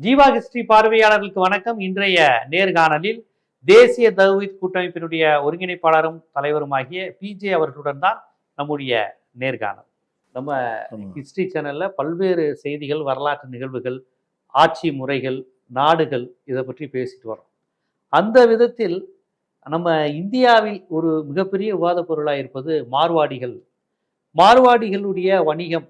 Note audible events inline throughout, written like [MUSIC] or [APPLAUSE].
Jeeva history பார்வையாளர்களுக்கு வணக்கம். இன்றைய நேர்காணலில் தேசிய தௌஹீத் கூட்டமைப்பினுடைய ஒருங்கிணைப்பாளரும் தலைவருமாகிய பிஜே அவர்களுடன் தான் நம்முடைய நேர்காணல். நம்ம ஹிஸ்டரி சேனல்ல பல்வேறு செய்திகள் வரலாற்று நிகழ்வுகள் ஆட்சி முறைகள் நாடுகள் இதை பற்றி பேசிட்டு வரோம் அந்த விதத்தில் நம்ம இந்தியாவில் ஒரு மிகப்பெரிய விவாத பொருளாக இருப்பது மார்வாடிகள். மார்வாடிகளுடைய வணிகம்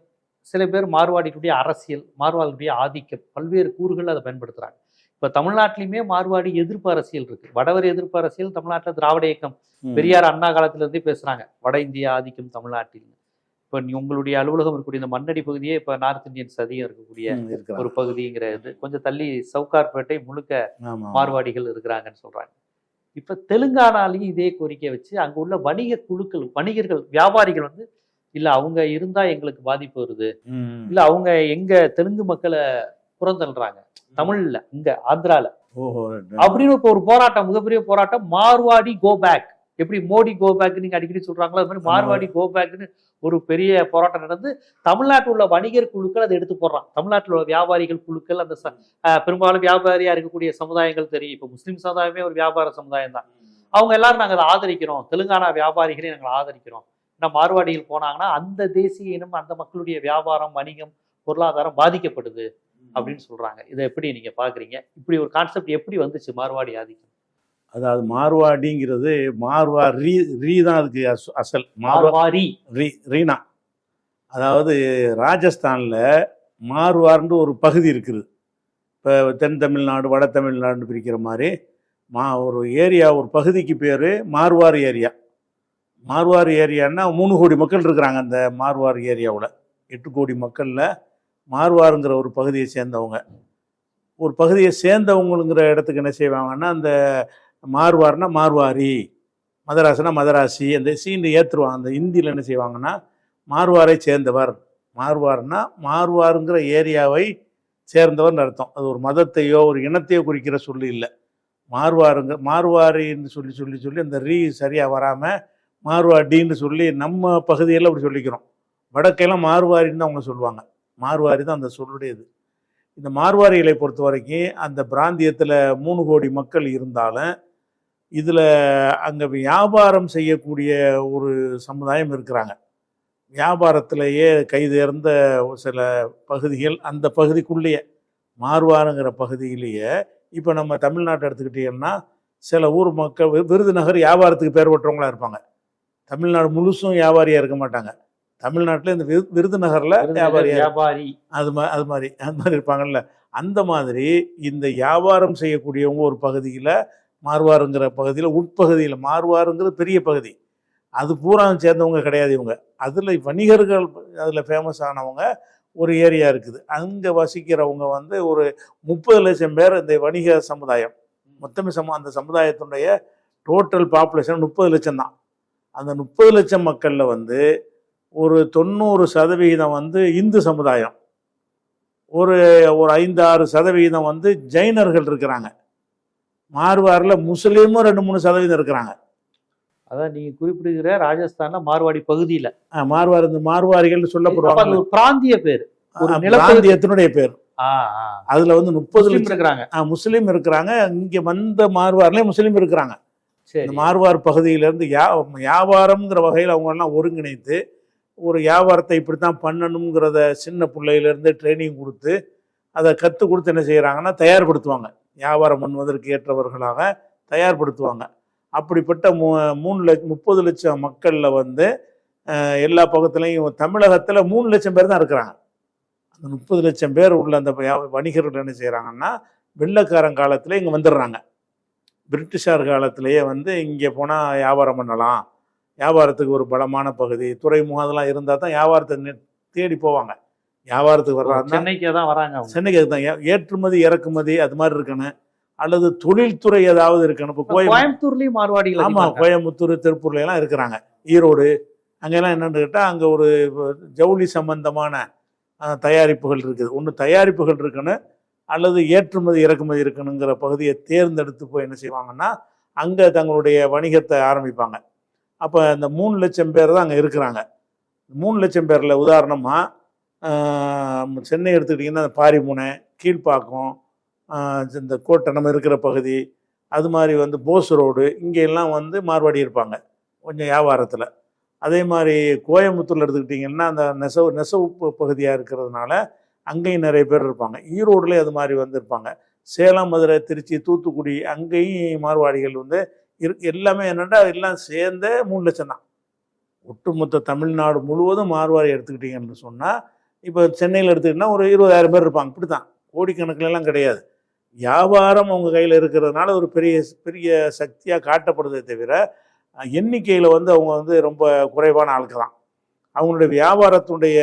சில பேர் மார்வாடிகளுடைய அரசியல் மார்வாடிகளுடைய ஆதிக்கம் பல்வேறு கூறுகள் அதை பயன்படுத்துறாங்க. இப்போ தமிழ்நாட்டிலையுமே மார்வாடி எதிர்ப்பு அரசியல் இருக்கு. வடவர் எதிர்ப்பு அரசியல் தமிழ்நாட்டில் திராவிட இயக்கம். பெரியார் அண்ணா காலத்துல இருந்தே பேசுறாங்க. வட இந்திய ஆதிக்கம் தமிழ்நாட்டில் இப்போ நீ உங்களுடைய அலுவலகம் இருக்கக்கூடிய இந்த மண்ணடி பகுதியே இப்போ நார்த் இந்தியன்ஸ் அதிகம் இருக்கக்கூடிய. ஒரு பகுதிங்கிற இது. கொஞ்சம் தள்ளி சவுகார்பேட்டை முழுக்க. மார்வாடிகள் இருக்கிறாங்கன்னு சொல்றாங்க. இப்ப தெலுங்கானாலையும் இதே கோரிக்கை வச்சு அங்க உள்ள வணிக குழுக்கள் வணிகர்கள் வியாபாரிகள் வந்து இல்ல அவங்க இருந்தா எங்களுக்கு பாதிப்பு வருது. இல்ல அவங்க எங்க தெலுங்கு மக்களை புறந்தள்ளுறாங்க. தமிழ்ல இங்க ஆந்திரால. அப்படின்னு இப்போ ஒரு போராட்டம் மிகப்பெரிய போராட்டம் மார்வாடி கோ பேக் எப்படி மோடி கோ பேக் நீங்க அடிக்கடி சொல்றாங்களோ அது மாதிரி மார்வாடி கோ பேக்னு ஒரு பெரிய போராட்டம் நடந்து தமிழ்நாட்டில் உள்ள வணிகர் குழுக்கள் அதை எடுத்து போடுறான். தமிழ்நாட்டில் உள்ள வியாபாரிகள் குழுக்கள் அந்த பெரும்பாலும் வியாபாரியா இருக்கக்கூடிய சமுதாயங்கள் தெரியும். இப்போ முஸ்லீம் சமுதாயமே ஒரு வியாபார சமுதாயம் தான் அவங்க எல்லாரும் நாங்கள் அதை ஆதரிக்கிறோம். தெலுங்கானா வியாபாரிகளை நாங்கள் ஆதரிக்கிறோம். ஏன்னா மார்வாடிகள் போனாங்கன்னா அந்த தேசிய இனம் அந்த மக்களுடைய வியாபாரம் வணிகம் பொருளாதாரம் பாதிக்கப்படுது அப்படின்னு சொல்றாங்க. இதை எப்படி நீங்க பாக்குறீங்க? இப்படி ஒரு கான்செப்ட் எப்படி வந்துச்சு மார்வாடி ஆதிக்கம்? அதாவது மார்வாடிங்கிறது மார்வா ரீ ரீ தான் அதுக்கு அஸ்- அசல். மார்வா மார்வாரி ரீ. ரீனா. அதாவது ராஜஸ்தானில் மார்வார்னு ஒரு பகுதி இருக்குது. இப்போ தென் தமிழ்நாடு வட தமிழ்நாடுன்னு பிரிக்கிற மாதிரி மா ஒரு ஏரியா ஒரு பகுதிக்கு பேர் மார்வார் ஏரியா. மார்வார் ஏரியான்னா மூணு கோடி மக்கள் இருக்கிறாங்க அந்த மார்வார் ஏரியாவில். எட்டு கோடி மக்களில் மார்வாருங்கிற ஒரு பகுதியை சேர்ந்தவங்க. ஒரு பகுதியை சேர்ந்தவங்களுங்கிற இடத்துக்கு என்ன செய்வாங்கன்னா அந்த மார்வார்னா மார்வாரி மதராசுனா மதராசி அந்த சீண்டு ஏற்றுருவாங்க அந்த இந்தியில் என்ன செய்வாங்கன்னா மார்வாரை சேர்ந்தவர். மார்வார்னா மார்வாருங்கிற ஏரியாவை சேர்ந்தவர்னு அர்த்தம். அது ஒரு மதத்தையோ ஒரு இனத்தையோ குறிக்கிற சொல்லி இல்லை. மார்வாருங்க மார்வாரின்னு சொல்லி சொல்லி சொல்லி அந்த ரீ சரியாக வராமல் மார்வாடின்னு சொல்லி நம்ம பகுதியில் அப்படி சொல்லிக்கிறோம். வடக்கையெல்லாம் மார்வாரின்னு தான் அவங்க சொல்லுவாங்க. மார்வாரி தான் அந்த சொல்லுடையது. இந்த மார்வாரிகளை பொறுத்த வரைக்கும் அந்த பிராந்தியத்தில் மூணு கோடி மக்கள் இருந்தாலும் இதில் அங்கே வியாபாரம் செய்யக்கூடிய ஒரு சமுதாயம் இருக்கிறாங்க. வியாபாரத்திலேயே கைதேர்ந்த சில பகுதிகள் அந்த பகுதிக்குள்ளேயே மார்வாருங்கிற பகுதியிலேயே. இப்போ நம்ம தமிழ்நாட்டை எடுத்துக்கிட்டீங்கன்னா சில ஊர் மக்கள் விருதுநகர் வியாபாரத்துக்கு பேர் பெற்றவங்களா இருப்பாங்க. தமிழ்நாடு முழுசும் வியாபாரியாக இருக்க மாட்டாங்க. தமிழ்நாட்டில் இந்த விரு விருதுநகரில் வியாபாரியாக வியாபாரி. அது மா அது மாதிரி அது மாதிரி இருப்பாங்கல்ல. அந்த மாதிரி இந்த வியாபாரம் செய்யக்கூடியவங்க ஒரு பகுதியில் மார்வாருங்கிற பகுதியில் உட்பகுதியில் மார்வாருங்கிறது பெரிய பகுதி. அது பூரா சேர்ந்தவங்க கிடையாது இவங்க. அதில் வணிகர்கள் அதில் ஃபேமஸ் ஆனவங்க ஒரு ஏரியா இருக்குது. அங்கே வசிக்கிறவங்க வந்து ஒரு முப்பது லட்சம் பேர் இந்த வணிக சமுதாயம். மொத்தமே சம அந்த சமுதாயத்தினுடைய டோட்டல் பாப்புலேஷன் முப்பது லட்சம் தான் அந்த முப்பது லட்சம் மக்களில் வந்து ஒரு தொண்ணூறு சதவிகிதம் வந்து இந்து சமுதாயம். ஒரு ஒரு ஐந்து ஆறு சதவிகிதம் வந்து ஜெயினர்கள் இருக்கிறாங்க. மார்வாரில் முஸ்லீமும் ரெண்டு மூணு சதவீதம் இருக்கிறாங்க. அதான் நீங்க குறிப்பிடுகிற ராஜஸ்தான்ல மார்வாடி பகுதியில. மார்வார் இந்த மார்வாரிகள் சொல்லப்படுவாங்க. பிராந்திய பேர். பிராந்தியத்தினுடைய பேர். அதுல வந்து முப்பது லட்சம் இருக்கிறாங்க. முஸ்லீம் இருக்கிறாங்க. இங்க வந்த மார்வார்லயே முஸ்லீம் இருக்கிறாங்க. இந்த மார்வார் பகுதியிலேருந்து யா வியாபாரம்ங்கிற வகையில் அவங்கெல்லாம் ஒருங்கிணைத்து ஒரு வியாபாரத்தை இப்படி தான் பண்ணணுங்கிறத சின்ன பிள்ளையிலேருந்து ட்ரைனிங் கொடுத்து அதை கற்றுக் கொடுத்து என்ன செய்கிறாங்கன்னா தயார்படுத்துவாங்க. வியாபாரம் பண்ணுவதற்கு ஏற்றவர்களாக தயார்படுத்துவாங்க. அப்படிப்பட்ட மூ மூணு லட்ச முப்பது லட்சம் மக்களில் வந்து எல்லா பக்கத்துலேயும் தமிழகத்தில் மூணு லட்சம் பேர் தான் இருக்கிறாங்க. அந்த முப்பது லட்சம் பேர் உள்ள அந்த வியா- வணிகர்கள் என்ன செய்கிறாங்கன்னா வெள்ளக்காரன் காலத்தில் இங்கே வந்துடுறாங்க. பிரிட்டிஷார் காலத்திலேயே வந்து இங்கே போனால் வியாபாரம் பண்ணலாம். வியாபாரத்துக்கு ஒரு பலமான பகுதி. துறைமுகம் அதெல்லாம் இருந்தால் தான் வியாபாரத்தை தேடி போவாங்க. வியாபாரத்துக்கு வர்றாங்க சென்னைக்கே தான் வராங்க சென்னைக்கு அதுதான். ஏற்றுமதி இறக்குமதி அது மாதிரி இருக்கணும். அல்லது தொழில்துறை ஏதாவது இருக்கணும். இப்போ கோயம் கோயம்புத்தூர்லயும் மார்வாடிகள் ஆமாம். கோயம்புத்தூர் திருப்பூர்ல எல்லாம் இருக்கிறாங்க. ஈரோடு. அங்கெல்லாம் என்னன்னு கேட்டால் அங்கே ஒரு ஜவுளி சம்பந்தமான தயாரிப்புகள் இருக்குது. ஒன்று தயாரிப்புகள் இருக்கணும். அல்லது ஏற்றுமதி இறக்குமதி இருக்கணுங்கிற பகுதியை தேர்ந்தெடுத்து போய் என்ன செய்வாங்கன்னா அங்கே தங்களுடைய வணிகத்தை ஆரம்பிப்பாங்க. அப்போ இந்த மூணு லட்சம் பேர் தான் அங்கே இருக்கிறாங்க. மூணு லட்சம் பேரில் உதாரணமாக சென்னை எடுத்துக்கிட்டிங்கன்னா அந்த பாரிமுனை கீழ்ப்பாக்கம் இந்த கோட்டை நம்ம இருக்கிற பகுதி அது மாதிரி வந்து போஸ் ரோடு இங்கே எல்லாம் வந்து மார்வாடி இருப்பாங்க கொஞ்சம் வியாபாரத்தில். அதே மாதிரி கோயம்புத்தூரில் எடுத்துக்கிட்டிங்கன்னா அந்த நெசவு நெசவு பகுதியாக இருக்கிறதுனால அங்கேயும் நிறைய பேர் இருப்பாங்க. ஈரோடுலேயே அது மாதிரி வந்திருப்பாங்க சேலம் மதுரை திருச்சி தூத்துக்குடி அங்கேயும் மார்வாடிகள் வந்து இரு எல்லாமே என்னென்னா எல்லாம் சேர்ந்தே மூணு லட்சம் தான். ஒட்டுமொத்த தமிழ்நாடு முழுவதும் மார்வாடி எடுத்துக்கிட்டிங்கன்னு சொன்னால் இப்போ சென்னையில் எடுத்துக்கிட்டிங்கன்னா ஒரு இருபதாயிரம் பேர் இருப்பாங்க. இப்படி தான் கோடிக்கணக்கிலலாம் கிடையாது. வியாபாரம் அவங்க கையில் இருக்கிறதுனால ஒரு பெரிய பெரிய சக்தியாக காட்டப்படுதே தவிர எண்ணிக்கையில் வந்து அவங்க வந்து ரொம்ப குறைவான ஆளுக்கு தான். அவங்களுடைய வியாபாரத்துடைய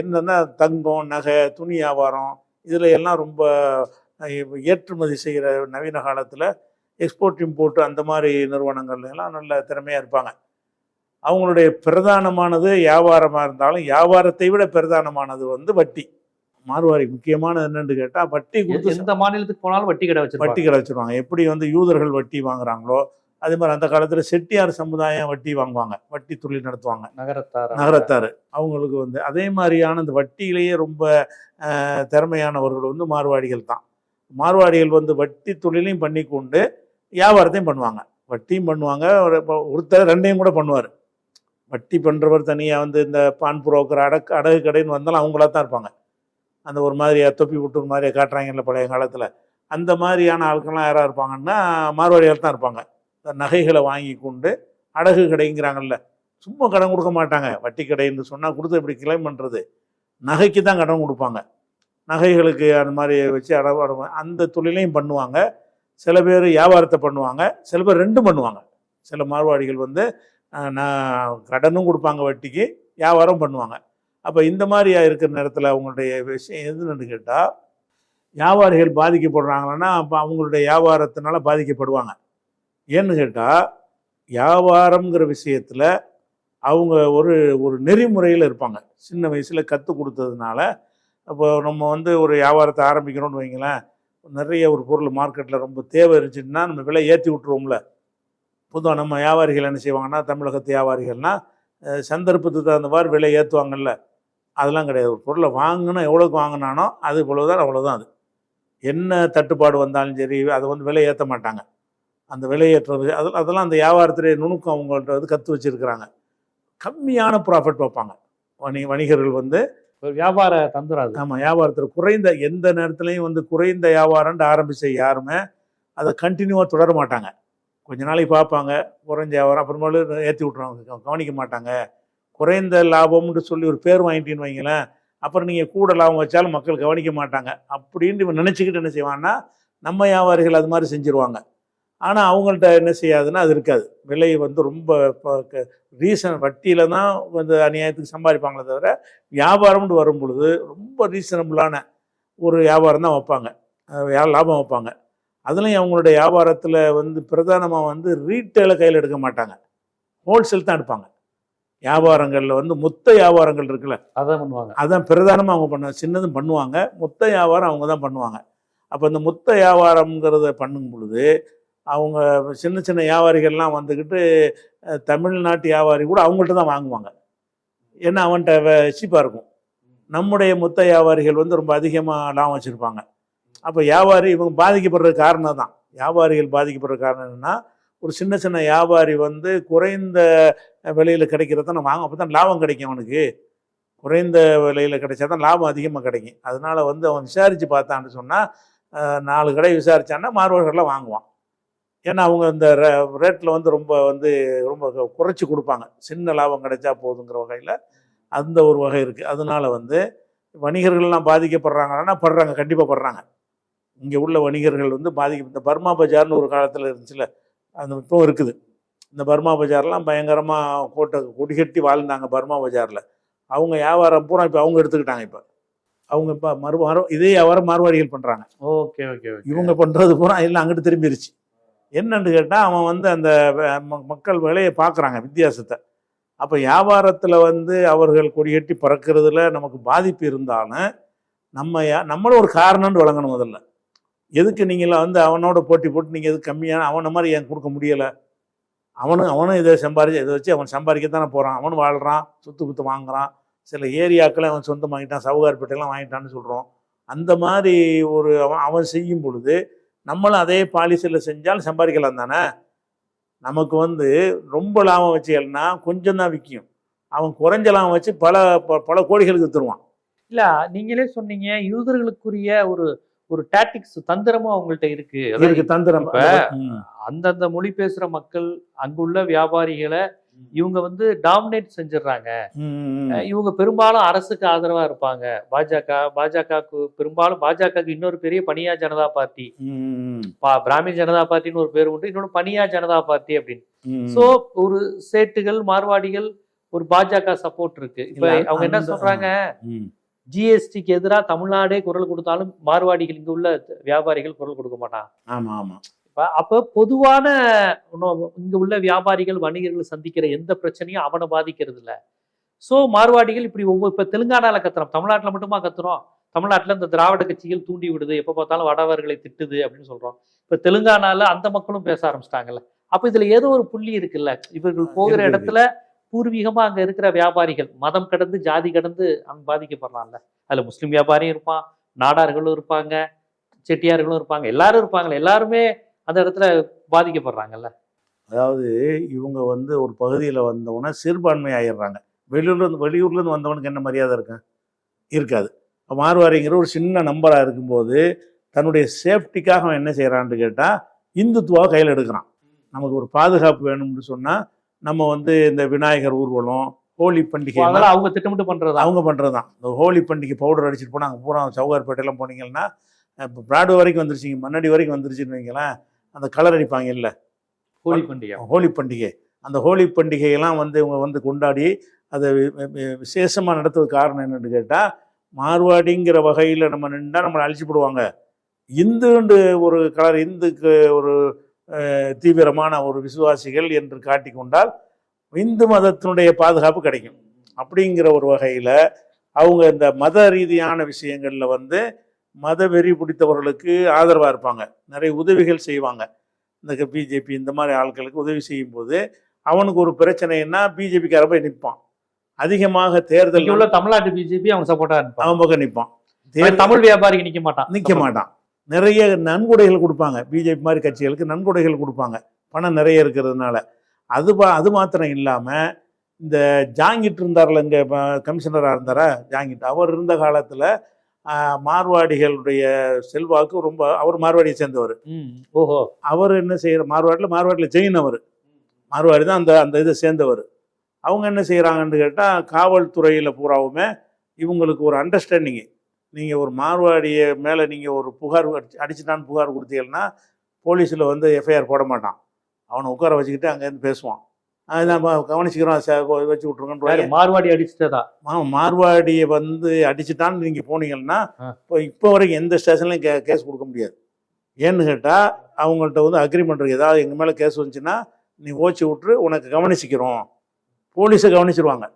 என்னன்னா தங்கம் நகை துணி வியாபாரம் இதில் எல்லாம் ரொம்ப ஏற்றுமதி செய்கிற நவீன காலத்தில் எக்ஸ்போர்ட் இம்போர்ட் அந்த மாதிரி நிறுவனங்கள்ல எல்லாம் நல்ல திறமையாக இருப்பாங்க. அவங்களுடைய பிரதானமானது வியாபாரமாக இருந்தாலும் வியாபாரத்தை விட பிரதானமானது வந்து வட்டி. மார்வாரி முக்கியமானது என்னன்னு கேட்டால் வட்டி கொடுத்து எந்த மாநிலத்துக்கு போனாலும் வட்டி கடை வட்டி வச்சிருப்பாங்க கடை வச்சிருவாங்க. எப்படி வந்து யூதர்கள் வட்டி வாங்குறாங்களோ அதே மாதிரி அந்த காலத்தில் செட்டியார் சமுதாயம் வட்டி வாங்குவாங்க வட்டி தொழில் நடத்துவாங்க. நகரத்தார் நகரத்தார். அவங்களுக்கு வந்து அதே மாதிரியான இந்த வட்டியிலேயே ரொம்ப திறமையானவர்கள் வந்து மார்வாடிகள் தான். மார்வாடிகள் வந்து வட்டி தொழிலையும் பண்ணி கொண்டு வியாபாரத்தையும் பண்ணுவாங்க. வட்டியும் பண்ணுவாங்க ஒருத்தர் ரெண்டையும் கூட பண்ணுவார். வட்டி பண்ணுறவர் தனியாக வந்து இந்த பான் புரோக்கர் அடக்கு அடகு கடைன்னு வந்தாலும் அவங்களா தான் இருப்பாங்க. அந்த ஒரு மாதிரி தொப்பி விட்டு ஒரு மாதிரியே காட்டுறாங்கல்ல பழைய காலத்தில். அந்த மாதிரியான ஆட்கள்லாம் யாராக இருப்பாங்கன்னா மார்வாடிகள் தான் இருப்பாங்க. நகைகளை வாங்கி கொண்டு அடகு கடைங்கிறாங்கல்ல. சும்மா கடன் கொடுக்க மாட்டாங்க. வட்டி கடைன்னு சொன்னால் கொடுத்து இப்படி கிளைம் பண்ணுறது நகைக்கு தான் கடன் கொடுப்பாங்க. நகைகளுக்கு அந்த மாதிரி வச்சு அடவு அடவு அந்த தொழிலையும் பண்ணுவாங்க. சில பேர் வியாபாரத்தை பண்ணுவாங்க. சில பேர் ரெண்டும் பண்ணுவாங்க. சில மார்வாடிகள் வந்து நான் கடனும் கொடுப்பாங்க வட்டிக்கு வியாபாரம் பண்ணுவாங்க. அப்போ இந்த மாதிரி இருக்கிற நேரத்தில் அவங்களுடைய விஷயம் எதுன்னு கேட்டால் வியாபாரிகள் பாதிக்கப்படுறாங்கன்னா அப்போ அவங்களுடைய வியாபாரத்தினால பாதிக்கப்படுவாங்க. ஏன்னு கேட்டால் வியாபாரம்ங்கிற விஷயத்தில் அவங்க ஒரு ஒரு நெறிமுறையில் இருப்பாங்க. சின்ன வயசில் கற்றுக் கொடுத்ததுனால இப்போ நம்ம வந்து ஒரு வியாபாரத்தை ஆரம்பிக்கிறோம்னு வைங்களேன் நிறைய ஒரு பொருள் மார்க்கெட்டில் ரொம்ப தேவை இருந்துச்சுன்னா நம்ம விலை ஏற்றி விட்ருவோம்ல பொதுவாக நம்ம வியாபாரிகள் என்ன செய்வாங்கன்னா தமிழகத்து வியாபாரிகள்னா சந்தர்ப்பத்துக்கு தகுந்த மாதிரி விலை ஏற்றுவாங்கல்ல அதெல்லாம் கிடையாது. ஒரு பொருளை வாங்கினா எவ்வளோக்கு வாங்கினானோ அது இவ்வளோதான் அவ்வளோதான் அது. என்ன தட்டுப்பாடு வந்தாலும் சரி அதை வந்து விலை ஏற்ற மாட்டாங்க. அந்த விலையேற்றது அது அதெல்லாம் அந்த வியாபாரத்துடைய நுணுக்கம் அவங்கள்ட்ட வந்து கற்று வச்சிருக்கிறாங்க. கம்மியான ப்ராஃபிட் வைப்பாங்க வணி வணிகர்கள் வந்து ஒரு வியாபார தந்துராது ஆமாம் வியாபாரத்தில் குறைந்த எந்த நேரத்துலையும் வந்து குறைந்த வியாபாரம்னு ஆரம்பித்த யாருமே அதை கண்டினியூவாக தொடர மாட்டாங்க. கொஞ்ச நாளைக்கு பார்ப்பாங்க குறைஞ்ச வியாபாரம் அப்புறமேலு ஏற்றி விட்ருவாங்க கவ- கவனிக்க மாட்டாங்க. குறைந்த லாபம்னு சொல்லி ஒரு பேர் வாங்கிட்டீங்கன்னு வைங்களேன் அப்புறம் நீங்கள் கூட லாபம் வச்சாலும் மக்கள் கவனிக்க மாட்டாங்க. அப்படின்னு இவன் நினச்சிக்கிட்டு என்ன செய்வான்னா நம்ம வியாபாரிகள் அது மாதிரி செஞ்சுருவாங்க. ஆனால் அவங்கள்ட்ட என்ன செய்யாதுன்னா அது இருக்காது. விலை வந்து ரொம்ப ரீசன் வட்டியில் தான் வந்து அநியாயத்துக்கு சம்பாதிப்பாங்களே தவிர வியாபாரம்னு வரும் பொழுது ரொம்ப ரீசனபிளான ஒரு வியாபாரம் தான் வைப்பாங்க. லாபம் வைப்பாங்க. அதுலேயும் அவங்களுடைய வியாபாரத்தில் வந்து பிரதானமாக வந்து ரீட்டெயிலை கையில் எடுக்க மாட்டாங்க. ஹோல்சேல் தான் எடுப்பாங்க. வியாபாரங்களில் வந்து மொத்த வியாபாரங்கள் இருக்குல்ல. அதான் பண்ணுவாங்க. அதான் பிரதானமாக அவங்க பண்ண சின்னதும் பண்ணுவாங்க மொத்த வியாபாரம் அவங்க தான் பண்ணுவாங்க. அப்போ இந்த மொத்த வியாபாரம்ங்கிறத பண்ணும் பொழுது அவங்க சின்ன சின்ன வியாபாரிகள்லாம் வந்துக்கிட்டு தமிழ்நாட்டு வியாபாரி கூட அவங்கள்ட்ட தான் வாங்குவாங்க. ஏன்னா அவன்கிட்ட சீப்பாக இருக்கும். நம்முடைய மொத்த வியாபாரிகள் வந்து ரொம்ப அதிகமாக லாபம் வச்சுருப்பாங்க. அப்போ வியாபாரி இவங்க பாதிக்கப்படுற காரணம் தான் வியாபாரிகள் பாதிக்கப்படுற காரணம் என்னன்னா ஒரு சின்ன சின்ன வியாபாரி வந்து குறைந்த விலையில் கிடைக்கிறத நான் வாங்க அப்போ தான் லாபம் கிடைக்கும் அவனுக்கு. குறைந்த விலையில் கிடைச்சா தான் லாபம் அதிகமாக கிடைக்கும். அதனால் வந்து அவன் விசாரித்து பார்த்தான்னு சொன்னால் நாலு கடை விசாரிச்சான்னா மார்வாடிகளில் வாங்குவான். ஏன்னா அவங்க இந்த ரேட்டில் வந்து ரொம்ப வந்து ரொம்ப குறைச்சி கொடுப்பாங்க. சின்ன லாபம் கிடைச்சா போதுங்கிற வகையில் அந்த ஒரு வகை இருக்குது அதனால வந்து வணிகர்கள்லாம் பாதிக்கப்படுறாங்கன்னா படுறாங்க. கண்டிப்பாக படுறாங்க. இங்கே உள்ள வணிகர்கள் வந்து பாதிக்க இந்த பர்மா பஜார்னு ஒரு காலத்தில் இருந்துச்சுல அந்த இப்பவும் இருக்குது. இந்த பர்மா பஜார்லாம் பயங்கரமாக கோட்டை கொடிகட்டி வாழ்ந்தாங்க பர்மா பஜாரில். அவங்க வியாபாரம் பூரா இப்போ அவங்க எடுத்துக்கிட்டாங்க இப்போ. அவங்க இப்போ மறு இதே வியாபாரம் மார்வாடிகள் பண்ணுறாங்க ஓகே ஓகே ஓகே. இவங்க பண்ணுறது பூரா எல்லாம் அங்கிட்டு திரும்பிருச்சு. என்னன்னு கேட்டால் அவன் வந்து அந்த ம- மக்கள் வேலையை பார்க்குறாங்க வித்தியாசத்தை. அப்போ வியாபாரத்தில் வந்து அவர்கள் கொடியேட்டி பறக்கிறதுல நமக்கு பாதிப்பு இருந்தாலும் நம்ம நம்மளும் ஒரு காரணம்னு வழங்கணும் முதல்ல. எதுக்கு நீங்கள வந்து அவனோட போட்டி போட்டு நீங்கள் எதுக்கு கம்மியான அவனை மாதிரி ஏன் கொடுக்க முடியலை? அவனும் அவனும் இதை சம்பாரிச்சு இதை வச்சு அவன் சம்பாதிக்கத்தானே போகிறான் அவனும் வாழ்கிறான் சொத்து குத்து வாங்குறான். சில ஏரியாக்களை அவன் சொந்தம் வாங்கிட்டான் சவுகார்பேட்டையெல்லாம் வாங்கிட்டான்னு சொல்கிறோம் அந்த மாதிரி ஒரு அவன் அவன் செய்யும் பொழுது நம்மளும் அதே பாலிசியில் செஞ்சால் சம்பாதிக்கலாம் தானே? நமக்கு வந்து ரொம்ப லாபம் வச்சுக்கலன்னா கொஞ்சம் தான் விற்கும். அவன் குறைஞ்ச லாபம் வச்சு பல பல கோடிகளுக்கு வித்துருவான். இல்ல நீங்களே சொன்னீங்க யூதர்களுக்குரிய ஒரு ஒரு டாக்டிக்ஸ் தந்திரமும் அவங்கள்ட்ட இருக்கு. அதாவது இதற்கு தந்திரம். அந்தந்த மொழி பேசுற மக்கள் அங்குள்ள வியாபாரிகளை இவங்க வந்து டாமினேட் செஞ்சிடுறாங்க. இவங்க பெரும்பாலும் அரசுக்கு ஆதரவா இருப்பாங்க. பாஜக பாஜகவுக்கு பெரும்பாலும் பாஜகவுக்கு இன்னொரு பெரிய பனியா ஜனதா பார்ட்டி. பிராமின் ஜனதா பார்ட்டின்னு ஒரு பேர் உண்டு. இன்னொன்று பனியா ஜனதா பார்ட்டி அப்படின்னு. சோ ஒரு சேட்டுகள் மார்வாடிகள் ஒரு பாஜக சப்போர்ட் இருக்கு. இப்ப அவங்க என்ன சொல்றாங்க. ஜிஎஸ்டிக்கு எதிராக தமிழ்நாடே குரல் கொடுத்தாலும் மார்வாடிகள் இங்க உள்ள வியாபாரிகள் குரல் கொடுக்க மாட்டாங்க. ஆமா ஆமா. அப்ப பொதுவான இங்க உள்ள வியாபாரிகள் வணிகர்கள் சந்திக்கிற எந்த பிரச்சனையும் அவனை பாதிக்கிறது இல்ல சோ மார்வாடிகள் இப்படி ஒவ்வொரு இப்ப தெலுங்கானால கத்துறோம். தமிழ்நாட்டுல மட்டுமா கத்துறோம்? தமிழ்நாட்டுல இந்த திராவிட கட்சிகள் தூண்டி விடுது. எப்ப பார்த்தாலும் வடவர்களை திட்டுது அப்படின்னு சொல்றோம். இப்ப தெலுங்கானால அந்த மக்களும் பேச ஆரம்பிச்சிட்டாங்கல்ல. அப்ப இதுல ஏதோ ஒரு புள்ளி இருக்குல்ல. இவர்கள் போகிற இடத்துல பூர்வீகமா அங்க இருக்கிற வியாபாரிகள் மதம் கடந்து ஜாதி கடந்து அவங்க பாதிக்கப்படுறான்ல அதுல முஸ்லிம் வியாபாரியும் இருப்பான் நாடார்களும் இருப்பாங்க செட்டியார்களும் இருப்பாங்க. எல்லாரும் இருப்பாங்கல்ல. எல்லாருமே அந்த இடத்துல பாதிக்கப்படுறாங்கல்ல? அதாவது இவங்க வந்து ஒரு பகுதியில் வந்தவொடனே சிறுபான்மை ஆயிடுறாங்க வெளியூர்ல இருந்து வெளியூர்ல இருந்து வந்தவனுக்கு என்ன மரியாதை இருக்கும் இருக்காது. இப்ப மார்வாரிங்கிற ஒரு சின்ன நம்பராக இருக்கும்போது தன்னுடைய சேஃப்டிக்காக அவன் என்ன செய்கிறான்னு கேட்டால் இந்துத்துவாவை கையில் எடுக்கிறான். நமக்கு ஒரு பாதுகாப்பு வேணும்னு சொன்னால் நம்ம வந்து இந்த விநாயகர் ஊர்வலம் ஹோலி பண்டிகை அவங்க திட்டமிட்டு பண்றதா? அவங்க பண்ணுறது தான் இந்த ஹோலி பண்டிகை பவுடர் அடிச்சிட்டு போனால் அங்கே பூரா சவுகார்பேட்டையெல்லாம் போனீங்கன்னா இப்போ பிராடு வரைக்கும் வந்துருச்சிங்க மண்ணடி வரைக்கும் வந்துருச்சுன்னு வைங்களேன் அந்த கலர் அடிப்பாங்க இல்லை ஹோலி பண்டிகை. ஹோலி பண்டிகை. அந்த ஹோலி பண்டிகையெல்லாம் வந்து இவங்க வந்து கொண்டாடி அதை விசேஷமாக நடத்துறதுக்கு காரணம் என்னன்னு கேட்டால் மார்வாடிங்கிற வகையில் நம்ம நின்றா நம்மளை அழிச்சு போடுவாங்க. இந்துண்டு ஒரு கலர் இந்துக்கு ஒரு தீவிரமான ஒரு விசுவாசிகள் என்று காட்டிக்கொண்டால் இந்து மதத்தினுடைய பாதுகாப்பு கிடைக்கும். அப்படிங்கிற ஒரு வகையில் அவங்க இந்த மத ரீதியான விஷயங்களில் வந்து மத வெறி பிடித்தவர்களுக்கு ஆதரவாக இருப்பாங்க. நிறைய உதவிகள் செய்வாங்க. இந்த பிஜேபி இந்த மாதிரி ஆட்களுக்கு உதவி செய்யும்போது அவனுக்கு ஒரு பிரச்சனைன்னா பிஜேபிக்கார போய் நிற்பான் அதிகமாக தேர்தல் உள்ள தமிழ்நாட்டு பிஜேபி அவங்க சப்போர்ட்டா இருப்பாங்க அவன் பக்கம் நிற்பான் தமிழ் வியாபாரிக்கு நிக்க மாட்டான். நிற்க மாட்டான். நிறைய நன்கொடைகள் கொடுப்பாங்க. பிஜேபி மாதிரி கட்சிகளுக்கு நன்கொடைகள் கொடுப்பாங்க. பணம் நிறைய இருக்கிறதுனால. அது பா அது மாத்திரம் இல்லாமல் இந்த ஜாங்கிட் இருந்தார்ல இங்கே கமிஷனராக இருந்தாரா? ஜாங்கிட். அவர் இருந்த காலத்தில் மார்வாடிகளுடைய செல்வாக்கு ரொம்ப அவர் மார்வாடியை சேர்ந்தவர். ஓஹோ. அவர் என்ன செய்யற மார்வாடியில் மார்வாடியில் ஜெயின் அவர். மார்வாடி தான் அந்த அந்த இதை சேர்ந்தவர். அவங்க என்ன செய்கிறாங்கன்னு கேட்டால் காவல்துறையில் பூராவுமே இவங்களுக்கு ஒரு அண்டர்ஸ்டாண்டிங்கு நீங்கள் ஒரு மார்வாடியை மேலே நீங்கள் ஒரு புகார் அடிச்சு அடிச்சுட்டான்னு புகார் கொடுத்தீங்கன்னா போலீஸில் வந்து எஃப்ஐஆர் போட மாட்டான். அவனை உட்கார வச்சுக்கிட்டு அங்கேருந்து பேசுவான். நம்ம கவனிச்சுக்கிறோம். வச்சு யாரு? மார்வாடி அடிச்சுட்டதா? மா மார்வாடியை வந்து அடிச்சுட்டான்னு நீங்கள் போனீங்கன்னா. இப்போ இப்போ வரைக்கும் எந்த ஸ்டேஷன்லையும் கே கேஸ் கொடுக்க முடியாது. ஏன்னு கேட்டால் அவங்கள்ட்ட வந்து அக்ரிமெண்ட் ஏதாவது எங்கள் மேலே கேஸ் வந்துச்சுன்னா நீ ஓச்சி விட்டுரு உனக்கு கவனிச்சிக்கிறோம். போலீஸை கவனிச்சிருவாங்க.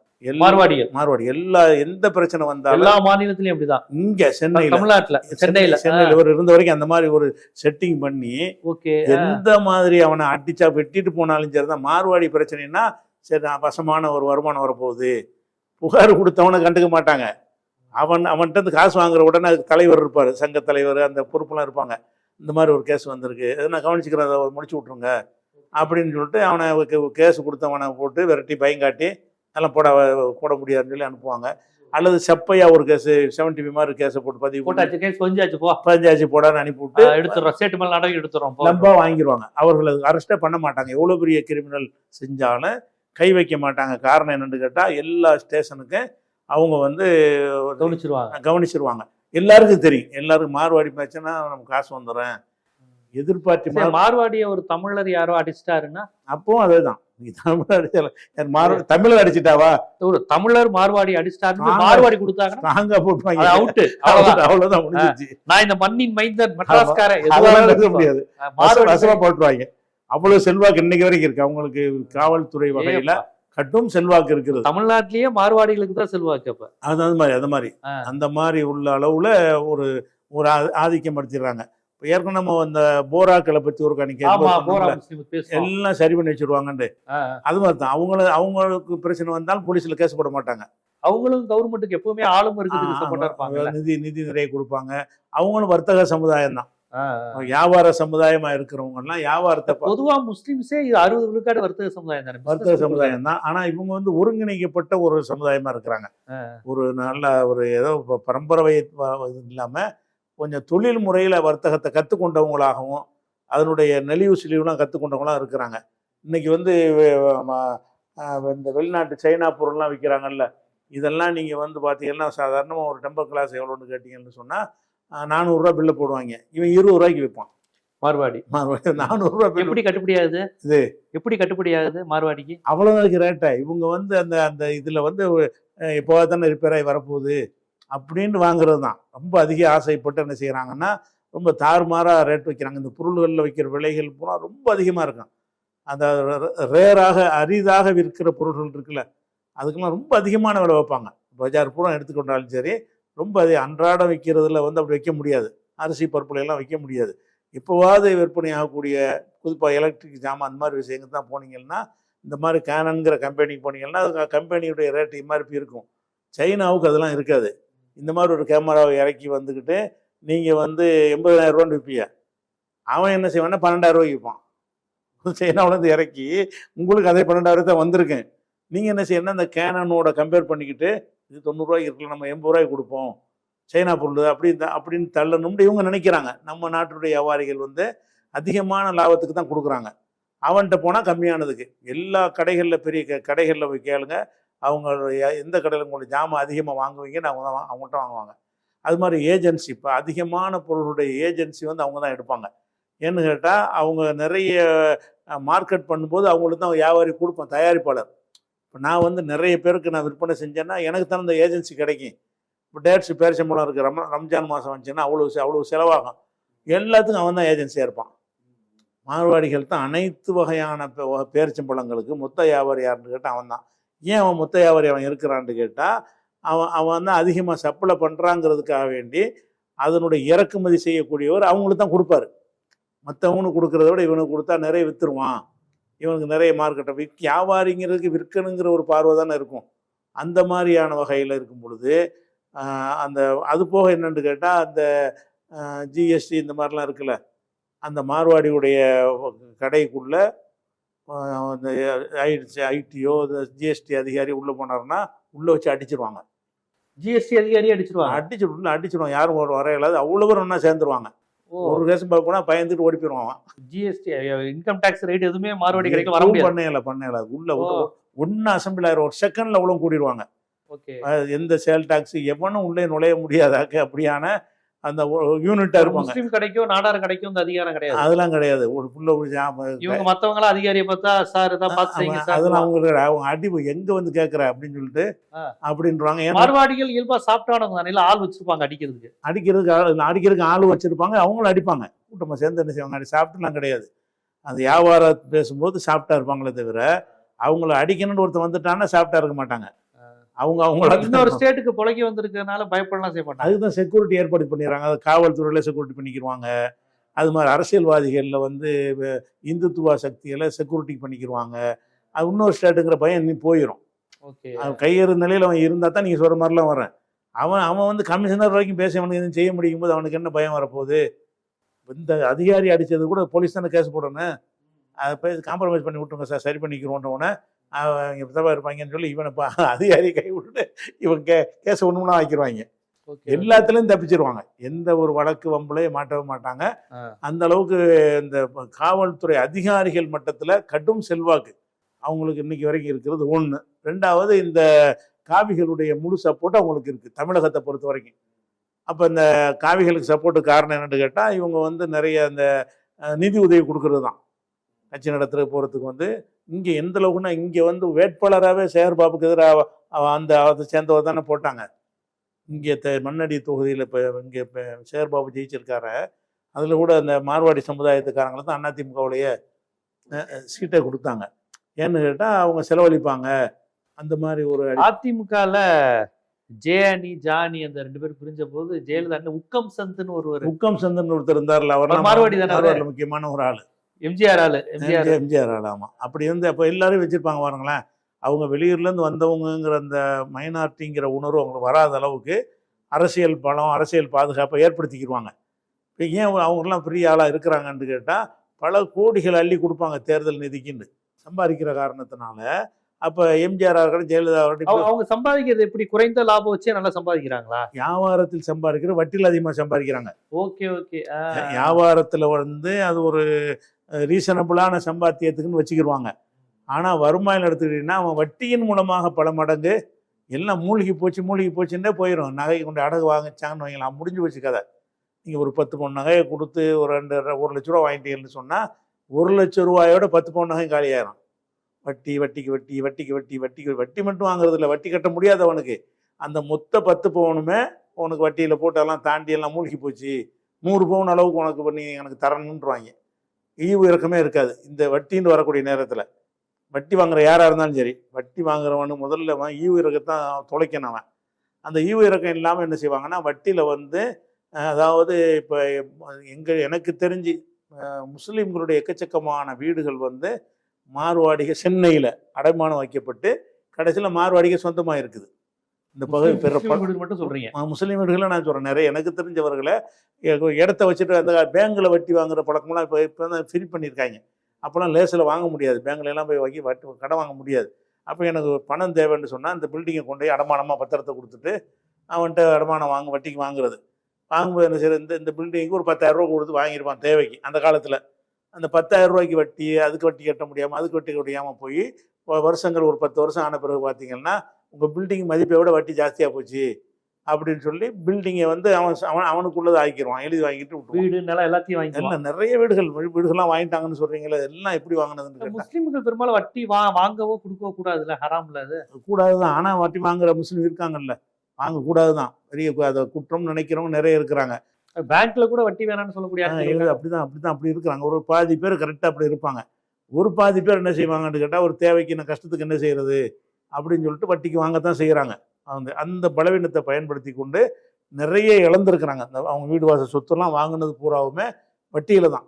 மார்வாடிகள். மார்வாடி. எல்லா எந்த பிரச்சனை வந்தாலும் எல்லா மாநிலத்திலயும் அப்படிதான் இங்கே சென்னையில். தமிழ்நாட்டுல சென்னையில. சென்னையில் இவர் இருந்த வரைக்கும் அந்த மாதிரி ஒரு செட்டிங் பண்ணி ஓகே. எந்த மாதிரி அவனை அடிச்சா வெட்டிட்டு போனாலும் சரிதான். மார்வாடி பிரச்சனைனா சரி வசமான ஒரு வருமானம் வரப்போகுது. புகார் கொடுத்தவனை கண்டுக்க மாட்டாங்க. அவன் அவன்கிட்ட காசு வாங்குற உடனே தலைவர் இருப்பார். சங்க தலைவர் அந்த பொறுப்புலாம் இருப்பாங்க. இந்த மாதிரி ஒரு கேஸ் வந்திருக்கு. கவனிச்சுக்கிறேன். அதை முடிச்சு விட்ருங்க அப்படின்னு சொல்லிட்டு அவனை கேஸ் கொடுத்தவனை போட்டு விரட்டி பயங்காட்டி எல்லாம் போட போட முடியாதுன்னு சொல்லி அனுப்புவாங்க. அல்லது செப்பையா ஒரு கேஸ் செவன்டி மாதிரி கேஸை போட்டு பதிவு போட்டு போட்டாச்சு கேஸ் கொஞ்சாச்சு போ. பஞ்சாச்சு போடான்னு அனுப்பிவிட்டு ஆ, எடுத்துறோம் ஸ்டேட் மேல நடவடிக்கை எடுத்துறோம் போ. லம்பா வாங்கிடுவாங்க அவர்களை அரெஸ்டே பண்ண மாட்டாங்க. எவ்வளோ பெரிய கிரிமினல் செஞ்சாலும் கை வைக்க மாட்டாங்க. காரணம் என்னன்னு கேட்டால் எல்லா ஸ்டேஷனுக்கும் அவங்க வந்து கவனிச்சிருவாங்க. கவனிச்சிருவாங்க. எல்லாருக்கும் தெரியும். எல்லாருக்கும் மார்வாடி மேட்ச்னா நமக்கு காசு வந்துடுறேன் எதிர்பார்த்து மார்வாடிய ஒரு தமிழர் யாரோ அடிச்சிட்டாருன்னா அப்பவும் அதே தான் தமிழ் அடிச்சால மார்வாடி தமிழர் அடிச்சிட்டாவா? ஒரு தமிழர் மார்வாடி அடிச்சிட்டாருன்னு ஆமா. மார்வாடி கொடுத்தாங்கன்னா ஸ்ட்ராங்கா போட்டுவாங்க அது அவுட் அவ்வளவுதான் முடிஞ்சிச்சு. நான் இந்த மண்ணின் மைந்தன் மெட்ராஸ்கார எழுத முடியாது. வசமா போட்டுருவாங்க. அவ்வளவு செல்வாக்கு இன்னைக்கு வரைக்கும் இருக்கு. அவங்களுக்கு காவல்துறை வகையில கட்டும் செல்வாக்கு இருக்குது. தமிழ்நாட்டிலேயே மார்வாடிகளுக்கு தான் செல்வாக்கு அப்ப. அது அந்த மாதிரி அந்த மாதிரி. அந்த மாதிரி உள்ள அளவுல ஒரு ஒரு ஆதிக்கம் படுத்திடுறாங்க. இப்போ ஏற்கனவே நம்ம அந்த போராக்களை பத்தி ஒரு கணிக்க எல்லாம் சரி பண்ணி வச்சிருவாங்கன்னு ஆ, அது மாதிரி தான் அவங்கள அவங்களுக்கு பிரச்சனை வந்தாலும் போலீஸ்ல கேஸ் போட மாட்டாங்க. அவங்களும் கவர்மெண்ட்டுக்கு எப்பவுமே ஆளும் இருப்பாங்கல்ல. நிதி நிதி நிறைய கொடுப்பாங்க. அவங்களும் வர்த்தக சமுதாயம் தான். வியாபார சமுதாயமா இருக்கிறவங்க எல்லாம் வியாபாரத்தை பொதுவா முஸ்லிம்ஸே இது அறுபது விழுக்காடு வர்த்தக சமுதாயம் தானே? வர்த்தக சமுதாயம். தான் ஆனா இவங்க வந்து ஒருங்கிணைக்கப்பட்ட ஒரு சமுதாயமா இருக்கிறாங்க. ஒரு நல்ல ஒரு ஏதோ பரம்பரை இல்லாம கொஞ்சம் தொழில் முறையில வர்த்தகத்தை கத்துக்கொண்டவங்களாகவும் அதனுடைய நெளிவு சுழிவுலாம் கத்துக்கொண்டவங்களாம் இருக்கிறாங்க. இன்னைக்கு வந்து இந்த வெளிநாட்டு சைனா பொருள்லாம் விற்கிறாங்கல்ல இதெல்லாம் நீங்க வந்து பார்த்தீங்கன்னா சாதாரணமாக ஒரு டெம்பர் கிளாஸ் எவ்வளோன்னு கேட்டீங்கன்னு சொன்னா ஆஹ் நானூறுரூவா பில்லை போடுவாங்க. இவன் இருபது ரூபாய்க்கு விற்பான் மார்வாடி. நானூறுரூவா பில் எப்படி கட்டுப்படியாகுது? இது. எப்படி கட்டுப்படியாகுது மார்வாடிக்கு? அவ்வளோதான் ரேட்டை இவங்க வந்து அந்த அந்த இதில் வந்து இப்போ தானே ரிப்பேர் ஆகி வரப்போகுது? அப்படின்னு வாங்குறது தான். ரொம்ப அதிக ஆசைப்பட்டு என்ன செய்கிறாங்கன்னா ரொம்ப தாறுமாறாக ரேட் வைக்கிறாங்க. இந்த பொருள்களில் வைக்கிற விலைகள் பூரா ரொம்ப அதிகமாக இருக்கும். அந்த ரேராக அரிதாக விற்கிற பொருள்கள் இருக்குல்ல அதுக்கெல்லாம் ரொம்ப அதிகமான விலை வைப்பாங்க. பஜார் பூரா எடுத்துக்கொண்டாலும் சரி ரொம்ப அது அன்றாடம் விற்கிறதுல வந்து அப்படி வைக்க முடியாது. அரிசி பருப்புலையெல்லாம் வைக்க முடியாது. இப்போவாது விற்பனை ஆகக்கூடிய குறிப்பாக எலக்ட்ரிக் ஜாமான் அந்த மாதிரி விஷயங்கள் தான் போனீங்கன்னா இந்த மாதிரி கேனன்கிற கம்பெனிக்கு போனீங்கன்னா அது கம்பெனியுடைய ரேட் எம்ஆர்பி இருக்கும். சைனாவுக்கு அதெல்லாம் இருக்காது. இந்த மாதிரி ஒரு கேமராவை இறக்கி வந்துக்கிட்டு நீங்கள் வந்து எண்பதாயிரம் ரூபான்னு விற்பீங்க அவன் என்ன செய்வான்னா பன்னெண்டாயிரம் ரூபாய்க்கு விற்பான். [LAUGHS] சைனாவிலேருந்து இறக்கி உங்களுக்கு அதே பன்னெண்டாயிரம் தான் வந்திருக்கேன் நீங்கள் என்ன செய்யணும் இந்த கேனனோட கம்பேர் பண்ணிக்கிட்டு இது தொண்ணூறுரூவாய்க்கு இருக்குல்ல நம்ம எண்பது ரூபாய்க்கு கொடுப்போம். சைனா பொருள் அப்படி இந்த- அப்படின்னு தள்ளணும்னு இவங்க நினைக்கிறாங்க. நம்ம நாட்டுடைய வியாபாரிகள் வந்து அதிகமான லாபத்துக்கு தான் கொடுக்குறாங்க. அவன்கிட்ட போனால் கம்மியானதுக்கு. எல்லா கடைகளில் பெரிய க கடைகளில் போய் கேளுங்க. அவங்களுடைய எந்த கடையில் உங்களுடைய ஜாமான் அதிகமாக வாங்குவீங்கன்னு அவங்க தான் அவங்கள்ட்ட வாங்குவாங்க. அது மாதிரி ஏஜென்சி இப்போ அதிகமான பொருளுடைய ஏஜென்சி வந்து அவங்க தான் எடுப்பாங்க. ஏன்னு கேட்டால் அவங்க நிறைய மார்க்கெட் பண்ணும்போது அவங்களுக்கு தான் வியாபாரி கொடுப்பேன் தயாரிப்பாளர். இப்போ நான் வந்து நிறைய பேருக்கு நான் விற்பனை செஞ்சேன்னா எனக்கு தான் அந்த ஏஜென்சி கிடைக்கும். இப்போ டேட்ஸ் பேரிச்சம்பழம் இருக்குது ரம் ரம்ஜான் மாதம் வந்துச்சுன்னா அவ்வளோ அவ்வளோ செலவாகும். எல்லாத்துக்கும் அவன் தான் ஏஜென்சியாக இருப்பான். மார்வாடிகள் தான் அனைத்து வகையான பே- பேரிச்சம்பழங்களுக்கு மொத்த வியாபாரி யாருன்னு கேட்டால் அவன் தான். ஏன் அவன் முத்தையாவரி வியாபாரி அவன் இருக்கிறான்னு கேட்டால் அவன் அவன் தான் அதிகமாக சப்ளை பண்ணுறாங்கிறதுக்காக வேண்டி அதனுடைய இறக்குமதி செய்யக்கூடியவர் அவங்களுக்கு தான் கொடுப்பாரு. மற்றவனுக்கு கொடுக்கறத விட இவனுக்கு கொடுத்தா நிறைய விற்றுருவான் இவனுக்கு நிறைய மார்க்கெட்டை விற் வியாபாரிங்கிறதுக்கு விற்கணுங்கிற ஒரு பார்வை தானே இருக்கும். அந்த மாதிரியான வகையில் இருக்கும் பொழுது அந்த அது போக என்னென்னு கேட்டால் அந்த ஜிஎஸ்டி இந்த மாதிரிலாம் இருக்குல்ல அந்த மார்வாடியுடைய கடைக்குள்ளே அந்த ஐடியோ ஜிஎஸ்டி அதிகாரி உள்ளே போனாருன்னா உள்ளே வச்சு அடிச்சிருவாங்க. ஜிஎஸ்டி அதிகாரி அடிச்சிருவாங்க? அடிச்சு உள்ள அடிச்சிருவாங்க. யாரும் ஒரு வர இல்லாத அவ்வளோ பேர் ஒன்றா சேர்ந்துருவாங்க. ஒரு பார்க்க போனால் பயந்துட்டு ஓடி போயிடுவான் ஜிஎஸ்டி இன்கம் டாக்ஸ் ரேட் எதுவுமே மார்வாடி கடைக்கு வர முடியாது. பண்ணையில பண்ணையில உள்ள. ஒன்னு அசம்பிள் ஆயிரும். ஒரு செகண்ட்ல அவ்வளோ கூடிடுவாங்க எந்த சேல் டாக்ஸ் எவனும் உள்ளே நுழைய முடியாதாக்கு அப்படியான அந்த யூனிட்டா இருப்பாங்க. முஸ்லீம் கடைக்கும் நாடார் கடைக்கும் இந்த அதிகாரம் கிடையாது. அதெல்லாம் கிடையாது. ஒரு புள்ள இவங்க மத்தவங்க எல்லாம் அதிகாரியை பார்த்தா சார் இதான் பார்த்து அதெல்லாம் அவங்க அவங்க அடி எங்க வந்து கேட்கற? அப்படின்னு சொல்லிட்டு. அப்படின்றாங்க. மார்வாடிகள் இயல்பா சாப்பிட்டானவங்க தானே இல்ல ஆள் வச்சிருப்பாங்க அடிக்கிறதுக்கு. அடிக்கிறதுக்கு அடிக்கிறதுக்கு ஆள் வச்சிருப்பாங்க. அவங்களும் அடிப்பாங்க. கூட்டமா சேர்ந்து என்ன செய்வாங்க? அடி சாப்பிட்டுலாம் கிடையாது. அந்த வியாபாரம் பேசும்போது சாப்பிட்டா இருப்பாங்களே தவிர அவங்கள அடிக்கணும்னு ஒருத்தன் வந்துட்டான்னா சாப்பிட்டா இருக்க மாட்டாங்க. அவங்க அவங்கள இன்னொரு ஸ்டேட்டுக்கு புழைக்க வந்திருக்கனால பயப்படலாம் செய்ய மாட்டாங்க அதுதான் செக்யூரிட்டி ஏற்பாடு பண்ணிடுறாங்க. அது காவல்துறையில் செக்யூரிட்டி பண்ணிக்கிடுவாங்க அது மாதிரி அரசியல்வாதிகளில் வந்து இந்துத்துவ சக்திகளை செக்யூரிட்டி பண்ணிக்கிடுவாங்க அது இன்னொரு ஸ்டேட்டுங்கிற பயம் இன்னும் போயிடும் ஓகே அவன் கையெறு நிலையில் அவன் இருந்தால் தான் நீங்கள் சொல்கிற மாதிரிலாம் வரேன் அவன் அவன் வந்து கமிஷனர் வரைக்கும் பேசி அவனுக்கு எதுவும் செய்ய முடியும் போது அவனுக்கு என்ன பயம் வரப்போகுது? இந்த அதிகாரி அடித்தது கூட போலீஸ் தானே கேஸ் போடணும். அதை போய் காம்ப்ரமைஸ் பண்ணி விட்டுருங்க சார். சரி பண்ணிக்கிறோன்றவொடனே இங்கே தப்பா இருப்பாங்கன்னு சொல்லி இவனை பா [LAUGHS] அதிகாரி கை விட்டுட்டு இவன் கே கேஸை ஒன்றுனா ஆக்கிடுவாங்க ஓகே எல்லாத்துலயும் தப்பிச்சிருவாங்க. எந்த ஒரு வழக்கு வம்புலையும் மாட்டவே மாட்டாங்க. அந்த அளவுக்கு இந்த காவல்துறை அதிகாரிகள் மட்டத்துல கடும் செல்வாக்கு அவங்களுக்கு இன்னைக்கு வரைக்கும் இருக்கிறது. ஒண்ணு. ரெண்டாவது இந்த காவிகளுடைய முழு சப்போர்ட் அவங்களுக்கு இருக்கு தமிழகத்தை பொறுத்த வரைக்கும். அப்ப இந்த காவிகளுக்கு சப்போர்ட் காரணம் என்னன்னு கேட்டா இவங்க வந்து நிறைய அந்த நிதி உதவி கொடுக்கறது தான் கட்சி நடத்துற போறதுக்கு வந்து இங்க எந்த அளவுக்குன்னா இங்க வந்து வேட்பாளராகவே சேகர் பாபுக்கு எதிராக அந்த அதை சேர்ந்தவர் தானே போட்டாங்க. இங்கே த மண்ணடி தொகுதியில் இப்போ இங்கே இப்போ சேகர்பாபு ஜெயிச்சிருக்காரு. அதில் கூட அந்த மார்வாடி சமுதாயத்துக்காரங்களை தான் அதிமுகவுடைய சீட்டை கொடுத்தாங்க. ஏன்னு கேட்டால் அவங்க செலவழிப்பாங்க. அந்த மாதிரி ஒரு அதிமுகல ஜெயனி ஜானி அந்த ரெண்டு பேரும் பிரிஞ்ச போது ஜெயலலிதா உக்கம் சந்துன்னு ஒருவர். முக்கம் சந்தன் ஒருத்தர் இருந்தார்ல அவரெல்லாம் மார்வாடி தானே அவரு? முக்கியமான ஒரு ஆள். எம்ஜிஆர் ஆளு எம்ஜிஆர் எம்ஜிஆர். ஆள் ஆமாம் அப்படி வந்து அப்போ எல்லாரும் வச்சிருப்பாங்க பாருங்களேன். அவங்க வெளியூர்லேருந்து வந்தவங்கங்கிற அந்த மைனாரிட்டிங்கிற உணர்வு அவங்களுக்கு வராத அளவுக்கு அரசியல் பலம் அரசியல் பாதுகாப்பை ஏற்படுத்திக்கிடுவாங்க இப்போ ஏன் அவங்கெல்லாம் பெரிய ஆளாக இருக்கிறாங்கன்னு கேட்டால் பல கோடிகள் அள்ளி கொடுப்பாங்க தேர்தல் நிதிக்குன்னு. சம்பாதிக்கிற காரணத்தினால அப்போ எம்ஜிஆர் அவர்கள் ஜெயலலிதா அவர்கள் அவங்க- அவங்க சம்பாதிக்கிறது எப்படி? குறைந்த லாபம் வச்சே நல்லா சம்பாதிக்கிறாங்களா? வியாபாரத்தில் சம்பாதிக்கிற வட்டியில் அதிகமாக சம்பாதிக்கிறாங்க. Okay okay. வியாபாரத்தில் வந்து அது ஒரு ரீசனபிளான சம்பாத்தியத்துக்குன்னு வச்சுக்கிடுவாங்க ஆனால் வருமானம் எடுத்துக்கிட்டிங்கன்னா அவன் வட்டியின் மூலமாக பல மடங்கு எல்லாம் மூழ்கி போச்சு மூழ்கி போச்சுன்னே போயிடும் நகை கொண்டு அடகு வாங்கிச்சாங்கன்னு வைங்களா முடிஞ்சு போச்சு கதை. நீங்கள் ஒரு பத்து பவுன் நகையை கொடுத்து ஒரு ரெண்டு ஒரு லட்ச ரூபா வாங்கிட்டீங்கன்னு சொன்னால் ஒரு லட்ச ரூபாயோட பத்து பவுன் நகை காலியாயிரும். வட்டி வட்டிக்கு வட்டி வட்டிக்கு வட்டி வட்டிக்கு வட்டி மட்டும் வாங்குறது இல்லை வட்டி கட்ட முடியாது அவனுக்கு. அந்த மொத்த பத்து பவுனுமே உனக்கு வட்டியில் போட்டு எல்லாம் தாண்டி எல்லாம் மூழ்கி போச்சு. நூறு பவுன் அளவுக்கு உனக்கு பண்ணி எனக்கு தரணுன்றவாங்க ஈவு இறக்கமே இருக்காது. இந்த வட்டின்னு வரக்கூடிய நேரத்தில். வட்டி வாங்குற யாராக இருந்தாலும் சரி வட்டி வாங்குறவனு முதல்ல அவன் ஈவு இறக்கத்தான் தொலைக்கணும் அவன். அந்த ஈவு இறக்கம் இல்லாமல் என்ன செய்வாங்கன்னா வட்டியில் வந்து அதாவது இப்போ எங்கள் எனக்கு தெரிஞ்சு முஸ்லீம்களுடைய எக்கச்சக்கமான வீடுகள் வந்து மார்வாடிகள் சென்னையில் அடைமானம் வைக்கப்பட்டு கடைசியில் மார்வாடிகள் சொந்தமாக இருக்குது. இந்த பகுதி மட்டும் சொல்றீங்க. முஸ்லீம் வீடுகளை நான் சொல்கிறேன் நிறைய எனக்கு தெரிஞ்சவர்களை இடத்த வச்சுட்டு அந்த பேங்கில் வட்டி வாங்குற பழக்கம்லாம் இப்போ இப்போ தான் ஃப்ரீ பண்ணியிருக்காங்க. அப்போலாம் லேசில் வாங்க முடியாது. பேங்க்ல எல்லாம் போய் வங்கி வட்டி கடன் வாங்க முடியாது. அப்போ எனக்கு பணம் தேவைன்னு சொன்னால் அந்த பில்டிங்கை கொண்டு போய் அடமானமாக பத்திரத்தை கொடுத்துட்டு அவன்கிட்ட அடமானம் வாங்க வட்டிக்கு வாங்குறது. வாங்கும்போது என்ன செய்யறது? இந்த இந்த பில்டிங்க்கு ஒரு பத்தாயிரம் ரூபா கொடுத்து வாங்கியிருப்பான் தேவைக்கு அந்த காலத்தில். அந்த பத்தாயிரம் ரூபாய்க்கு வட்டி அதுக்கு வட்டி கட்ட முடியாமல் அதுக்கு வட்டி கட்ட முடியாமல் போய் வருஷங்கள் ஒரு பத்து வருஷம் ஆன பிறகு பார்த்தீங்கன்னா உங்கள் பில்டிங் மதிப்பை விட வட்டி ஜாஸ்தியாக போச்சு அப்படின்னு சொல்லி பில்டிங்கை வந்து அவன் அவன் அவனுக்குள்ளதை ஆக்கிடுவான் எழுதி வாங்கிட்டு விட்டுருவான். வீடு நிலம் எல்லாத்தையும் வாங்கிக்கலாம் எல்லாம் நிறைய வீடுகள் வீடுகள்லாம் வாங்கிட்டாங்கன்னு சொல்றீங்களே எல்லாம் எப்படி வாங்கினதுன்னு முஸ்லிம்கள் பெரும்பாலும் வட்டி வா வாங்கவோ கொடுக்கவோ கூடாதுல்ல ஹராம்ல அது? கூடாதுதான். ஆனா வட்டி வாங்குற முஸ்லீம் இருக்காங்கல்ல வாங்கக்கூடாது தான் பெரிய அதை குற்றம் நினைக்கிறவங்க நிறைய இருக்கிறாங்க. பேங்க்ல கூட வட்டி வேணாம்னு சொல்லக்கூடிய. அப்படிதான் அப்படிதான் அப்படி இருக்கிறாங்க. ஒரு பாதி பேர் கரெக்டாக அப்படி இருப்பாங்க. ஒரு பாதி பேர் என்ன செய்வாங்கன்னு கேட்டால் ஒரு தேவைக்கு என்ன கஷ்டத்துக்கு என்ன செய்யறது? அப்படின்னு சொல்லிட்டு வட்டிக்கு வாங்கத்தான் செய்கிறாங்க அந்த அந்த பலவீனத்தை பயன்படுத்தி கொண்டு நிறைய இழந்திருக்கிறாங்க. அந்த அவங்க வீடு வாசல் சொத்துலாம் வாங்கினது பூராவுமே வட்டியில் தான்.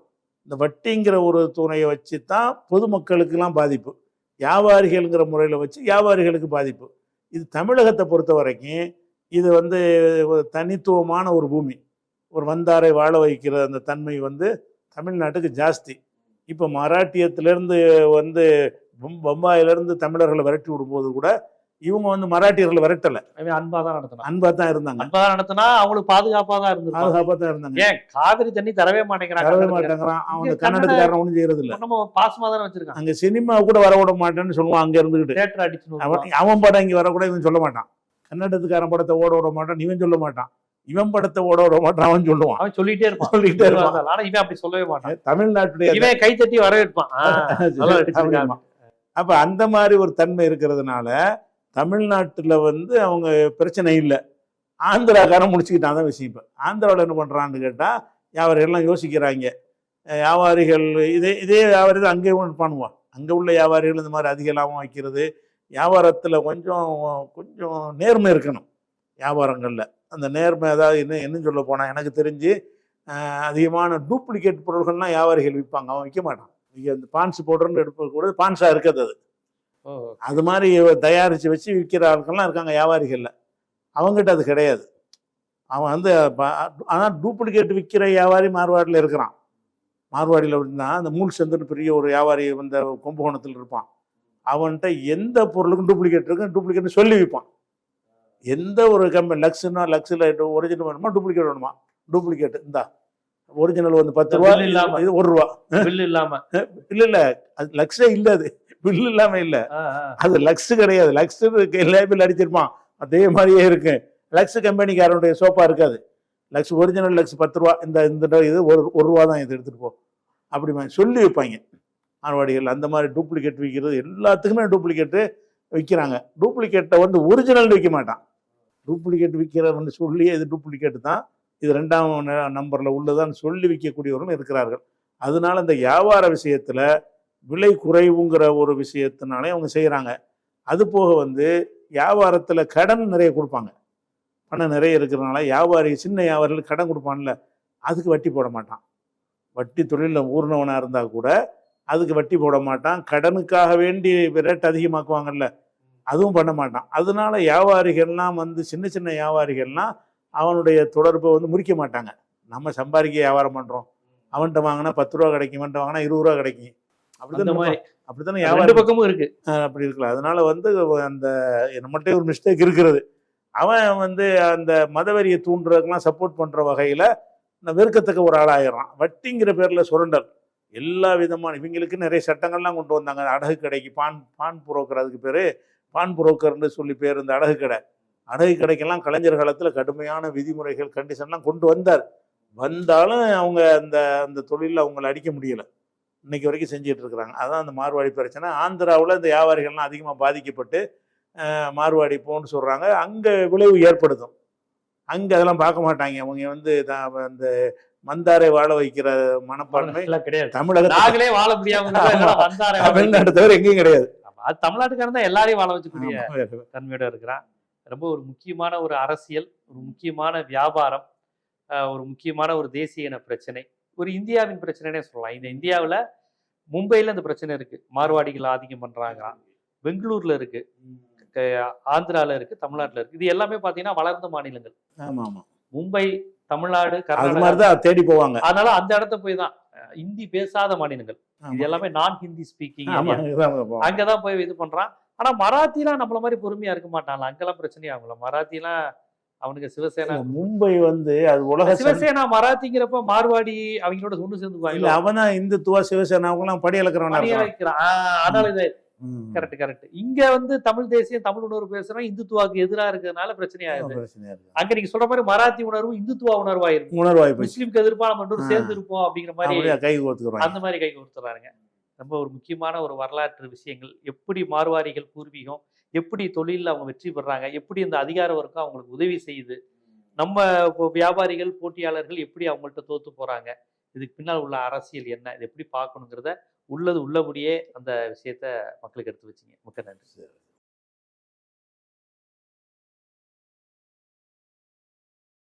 இந்த வட்டிங்கிற ஒரு துணையை வச்சு தான் பொதுமக்களுக்கெல்லாம் பாதிப்பு. வியாபாரிகள்ங்கிற முறையில் வச்சு வியாபாரிகளுக்கு பாதிப்பு. இது தமிழகத்தை பொறுத்த வரைக்கும் இது வந்து ஒரு தனித்துவமான ஒரு பூமி. ஒரு வந்தாரை வாழ வைக்கிற அந்த தன்மை வந்து தமிழ்நாட்டுக்கு ஜாஸ்தி. இப்போ மராட்டியத்திலேருந்து வந்து பம்பாயிலேருந்து தமிழர்களை விரட்டி விடும்போது கூட இவங்க வந்து மராட்டியர்களை விரட்டலை. அன்பா தான் நடத்தணும் அன்பாக தான் இருந்தாங்க. அன்பா தான் நடத்தினா அவங்களுக்கு பாதுகாப்பா தான் இருந்திருப்பாங்க பாதுகாப்பாக தான் இருந்தாங்க. ஏன்? காவிரி தண்ணி தரவே மாட்டேங்கிறாங்க தரவே. மாட்டேங்கிறான். அவன் இங்க கன்னடத்துக்காரன் ஒன்றும் செய்யறது இல்லை நம்ம பாசமா தானே வச்சிருக்காங்க அங்கே சினிமா கூட வர விட மாட்டேன்னு சொல்லுவான் அங்கே இருந்துக்கிட்டு தேட்டர் அடிச்சு அவன் படம் இங்கே வரக்கூட இவன் சொல்ல மாட்டான். கன்னடத்துக்காரன் படத்தை ஓட விட மாட்டான் இவன் சொல்ல மாட்டான். இவன் படத்தை ஓட விட மாட்டான் அவன் சொல்லுவான். அவன் சொல்லிட்டே இருப்பான். சொல்லிட்டே இருப்பான். ஆனா இவன் அப்படி சொல்லவே மாட்டான். தமிழ்நாட்டுடைய இவன் கை தட்டி வரவேற்பான். [LAUGHS] அப்போ அந்த மாதிரி ஒரு தன்மை இருக்கிறதுனால தமிழ்நாட்டில் வந்து அவங்க பிரச்சனை இல்லை. ஆந்திராக்காரன் முடிச்சுக்கிட்டான் தான் விஷயம் இப்போ. ஆந்திராவில் என்ன பண்ணுறான்னு கேட்டால் வியாபாரிகள்லாம் யோசிக்கிறாங்க. வியாபாரிகள் இதே இதே வியாபாரி தான் அங்கே பண்ணுவான். அங்கே உள்ள வியாபாரிகள் இந்த மாதிரி அதிக லாபம் வைக்கிறது வியாபாரத்தில் கொஞ்சம் கொஞ்சம் நேர்மை இருக்கணும் வியாபாரங்களில். அந்த நேர்மை அதாவது என்ன என்னன்னு சொல்ல போனால் எனக்கு தெரிஞ்சு அதிகமான டூப்ளிகேட் பொருள்கள்லாம் வியாபாரிகள் விற்பாங்க. அவன் விற்க மாட்டான். இங்கே இந்த பான்ஸ் பவுடர்னு எடுப்பது கூட பான்ஸாக இருக்குது அது. அது மாதிரி தயாரித்து வச்சு விற்கிற ஆட்கள்லாம் இருக்காங்க வியாபாரிகளில். அவங்ககிட்ட அது கிடையாது. அவன் வந்து ஆனால் டூப்ளிகேட் விற்கிற வியாபாரி மார்வாடியில் இருக்கிறான். மார்வாடியில் அப்படின்னா அந்த மூல் சந்தன் பெரிய ஒரு வியாபாரி இந்த கும்பகோணத்தில் இருப்பான். அவன்கிட்ட எந்த பொருளுக்கும் டூப்ளிகேட் இருக்கு டூப்ளிகேட்னு சொல்லி விற்பான் எந்த ஒரு கம்பெனி லக்ஸ்னா லக்ஸில் ஒரிஜினல் வேணுமா டூப்ளிகேட் வேணுமா? டூப்ளிகேட் இந்தா. ஒரிஜினல் வந்து பத்து ரூபா இல்லாம. இது ஒரு ரூபா. பில் இல்லாம. [LAUGHS] இல்லை இல்லை அது லக்ஸே இல்லை அது. பில் இல்லாமல் இல்லை. அது லக்ஸ் கிடையாது. லக்ஸ் லேபிள் அடிச்சிருப்பான். அதே மாதிரியே இருக்கு. லக்ஸ் கம்பெனிக்காரனுடைய சோப்பா இருக்காது. லக்ஸ் ஒரிஜினல் லக்ஸ் பத்து ரூபா இந்த இந்த இது ஒரு ஒரு ரூபா தான் இது எடுத்துட்டு போ. அப்படி சொல்லி வைப்பாங்க. மார்வாடிகள் அந்த மாதிரி டூப்ளிகேட் விற்கிறது எல்லாத்துக்குமே டூப்ளிகேட்டு விற்கிறாங்க டூப்ளிகேட்டை வந்து ஒரிஜினல் விற்க மாட்டான். டூப்ளிகேட் விற்கிறவன் சொல்லி இது டூப்ளிகேட் தான். இது ரெண்டாம் நம்பரில் உள்ளதான்னு சொல்லி விற்கக்கூடியவர்கள் இருக்கிறார்கள். அதனால இந்த வியாபார விஷயத்தில் விலை குறைவுங்கிற ஒரு விஷயத்தினாலே அவங்க செய்கிறாங்க அது போக வந்து வியாபாரத்தில் கடன் நிறைய கொடுப்பாங்க. பணம் நிறைய இருக்கிறதுனால வியாபாரி சின்ன வியாபாரிகள் கடன் கொடுப்பான்ல அதுக்கு வட்டி போட மாட்டான். வட்டி தொழிலில் ஊர்னவனாக இருந்தால் கூட அதுக்கு வட்டி போட மாட்டான். கடனுக்காக வேண்டி ரேட் அதிகமாக்குவாங்கல்ல அதுவும் பண்ண மாட்டான். அதனால வியாபாரிகள்லாம் வந்து சின்ன சின்ன வியாபாரிகள்லாம் அவனுடைய தொடர்பை வந்து முறிக்க மாட்டாங்க. நம்ம சம்பாதிக்க வியாபாரம் பண்ணுறோம் அவன்கிட்ட வாங்கினா பத்து ரூபா கிடைக்கும் இவன்கிட்ட வாங்கினா இருபது ரூபா கிடைக்கும். அப்படிதான் மாதிரி. அப்படித்தானே வியாபாரம் பக்கமும் இருக்கு. அப்படி இருக்கலாம். அதனால வந்து அந்த நம்மகிட்ட ஒரு மிஸ்டேக் இருக்கிறது. அவன் வந்து அந்த மதவெறியை தூண்டுறதுக்கெல்லாம் சப்போர்ட் பண்ற வகையில இந்த வெறுக்கத்தக்க ஒரு ஆளாயிடுறான். வட்டிங்கிற பேர்ல சுரண்டல். எல்லா விதமான இவங்களுக்கு நிறைய சட்டங்கள்லாம் கொண்டு வந்தாங்க. அடகு கடைக்கு பான் பான் புரோக்கர் அதுக்கு பேரு பான் புரோக்கர்னு சொல்லி பேர் இந்த அடகு கடை. அடகு கடைக்கெல்லாம் கலைஞர் காலத்துல கடுமையான விதிமுறைகள் கண்டிஷன்லாம் கொண்டு வந்தார். வந்தாலும் அவங்க அந்த அந்த தொழிலில் அவங்கள அடிக்க முடியல. இன்னைக்கு வரைக்கும் செஞ்சுட்டு இருக்கிறாங்க. அதான் அந்த மார்வாடி பிரச்சனை. ஆந்திராவில் இந்த வியாபாரிகள்லாம் அதிகமாக பாதிக்கப்பட்டு மார்வாடி போன்னு சொல்கிறாங்க அங்கே விளைவு ஏற்படுத்தும். அங்கே அதெல்லாம் பார்க்க மாட்டாங்க. அவங்க வந்து அந்த மந்தாரை வாழ வைக்கிற மனப்பான்மை கிடையாது. தமிழகத்தில். வாழ முடியாம தவிர எங்கேயும் கிடையாது. அது தமிழ்நாட்டுக்காரன் தான் எல்லாரையும் வாழ வச்சுக்கூடிய. தன்மையோட இருக்கிறான். ரொம்ப ஒரு முக்கியமான ஒரு அரசியல் ஒரு முக்கியமான வியாபாரம் ஒரு முக்கியமான ஒரு தேசிய இன பிரச்சனை. ஒரு இந்தியாவின் பிரச்சனைனே சொல்லலாம். இந்த இந்தியாவுல மும்பைல இந்த பிரச்சனை இருக்கு. மார்வாடிகள் ஆதிக்கம் பண்றாங்க. பெங்களூர்ல இருக்கு. க- ஆந்திரால இருக்கு தமிழ்நாட்டுல இருக்கு. இது எல்லாமே பாத்தீங்கன்னா வளர்ந்த மாநிலங்கள். ஆமா ஆமா மும்பை தமிழ்நாடு கர்நாடகா தேடி போவாங்க. அதனால அந்த இடத்த போய் தான் ஹிந்தி பேசாத மாநிலங்கள். இது. எல்லாமே நான் ஹிந்தி ஸ்பீக்கிங். அங்கதான் போய் இது பண்றான். ஆனா மராத்திலாம் நம்மள மாதிரி பொறுமையா இருக்க மாட்டான்ல. அங்கெல்லாம் பிரச்சனையா ஆகும்ல மராத்திலாம் அவனுக்கு சிவசேனா மும்பை வந்து அது உலக சிவசேனா மராத்திங்கிறப்ப மார்வாடி அவங்களோட ஒண்ணு இல்ல சேர்ந்துக்குவாங்க அவன் இந்துத்துவா சிவசேனாவுக்குலாம் படி இழக்கிறவனா அதனால இது. Correct correct. இங்க வந்து தமிழ் தேசியம் தமிழ் உணர்வு பேசுறோம் இந்துத்துவாக்கு எதிரா இருக்கிறதுனால பிரச்சனையா இருக்கு அங்க நீங்க சொல்ற மாதிரி மராத்தி உணர்வு இந்துத்துவா உணர்வாயிருக்கு உணர்வாய் முஸ்லீம்க்கு எதிர்ப்பா நம்ம. சேர்ந்து இருப்போம் அப்படிங்கிற மாதிரி கை கோத்துக்கிறோம் அந்த மாதிரி கை கொடுத்துறாருங்க ரொம்ப ஒரு முக்கியமான ஒரு வரலாற்று விஷயங்கள். எப்படி மார்வாரிகள் பூர்வீகம் எப்படி தொழிலில் அவங்க வெற்றி பெறாங்க எப்படி இந்த அதிகார வர்க்கம் அவங்களுக்கு உதவி செய்யுது நம்ம வியாபாரிகள் போட்டியாளர்கள் எப்படி அவங்கள்ட்ட தோத்து போகிறாங்க இதுக்கு பின்னால் உள்ள அரசியல் என்ன இது எப்படி பார்க்கணுங்கிறத உள்ளது உள்ளபடியே அந்த விஷயத்த மக்களுக்கு எடுத்து வச்சிங்க. மிக்க நன்றி.